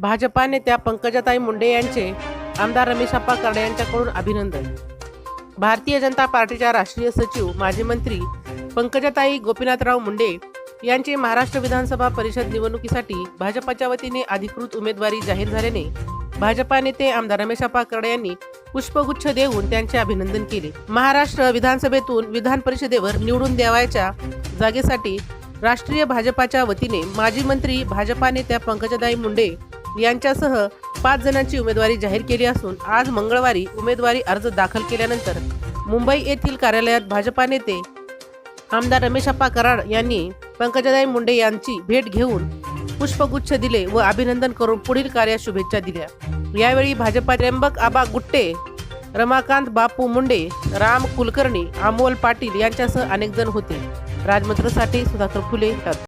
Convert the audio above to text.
भाजपा नेत्या पंकजाताई मुंडे यांचे आमदार रमेशप्पा करडे यांच्याकडून अभिनंदन. भारतीय जनता पार्टीच्या राष्ट्रीय सचिव माजी मंत्री पंकजाताई गोपीनाथराव मुंडे यांची महाराष्ट्र विधानसभा परिषद निवडणुकीसाठी भाजपाच्या वतीने अधिकृत उमेदवारी जाहीर झाल्याने भाजपा नेते आमदार रमेशप्पा करडे यांनी पुष्पगुच्छ देऊन त्यांचे अभिनंदन केले. महाराष्ट्र विधानसभेतून विधान परिषदेवर निवडून द्यावायच्या जागेसाठी राष्ट्रीय भाजपाच्या वतीने माजी मंत्री भाजपा नेत्या पंकजाताई मुंडे यांच्यासह पाच जणांची उमेदवारी जाहीर केली असून आज मंगळवारी उमेदवारी अर्ज दाखल केल्यानंतर मुंबई येथील कार्यालयात भाजपा नेते आमदार रमेशप्पा कराड यांनी पंकजाताई मुंडे यांची भेट घेऊन पुष्पगुच्छ दिले व अभिनंदन करून पुढील कार्यास शुभेच्छा दिल्या. यावेळी भाजपा त्र्यंबक आबा गुट्टे रमाकांत बापू मुंडे राम कुलकर्णी अमोल पाटील यांच्यासह अनेक जण होते. राजमंत्रसाठी सुधाकर फुले